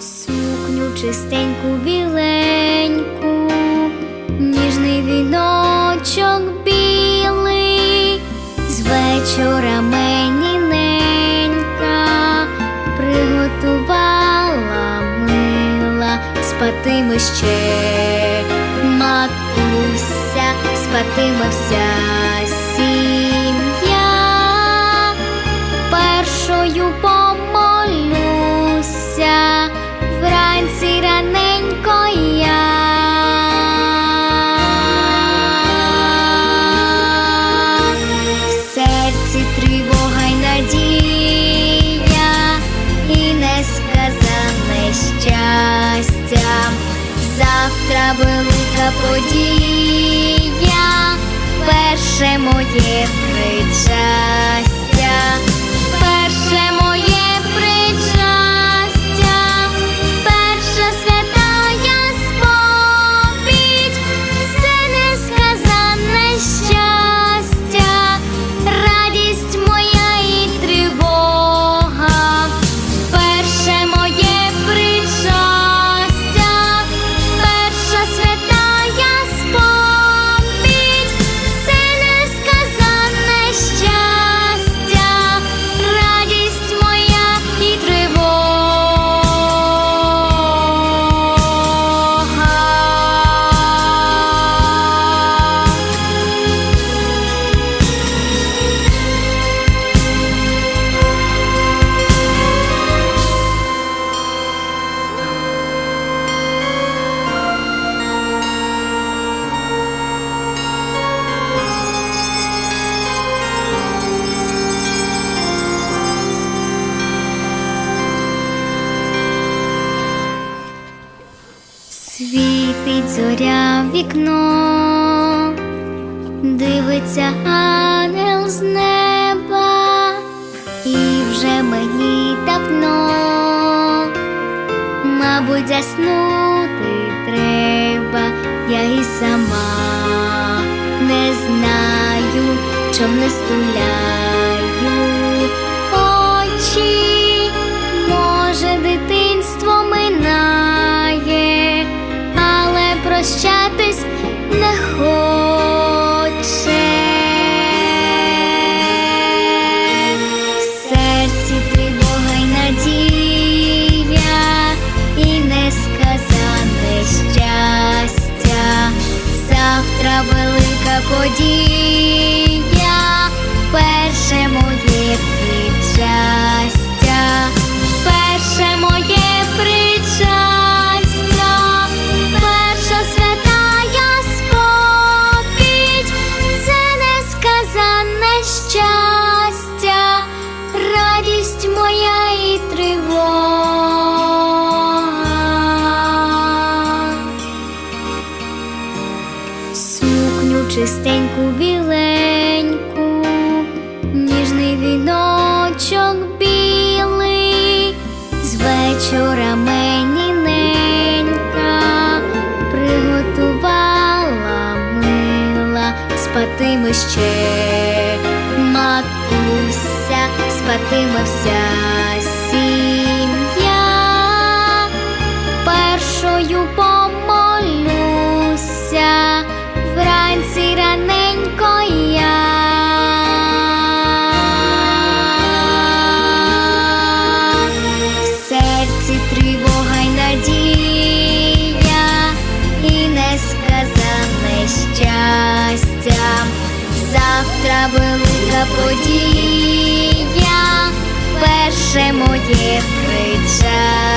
Сукню чистеньку біленьку, ніжний віночок білий, з вечора мені ненька приготувала мила, спатиме ще матуся, спатиме вся сім'я. Першою Завтра велика подія, перше моє причастя, зоря в вікно, дивиться ангел з неба, і вже мені давно, мабуть, заснути треба, я і сама не знаю, чом не стуляю just чистеньку біленьку, ніжний віночок білий, з вечора мені ненька приготувала мила, спатиме ще матуся, спатиме вся сім'я. Першою Завтра велика подія, перше моє причастя.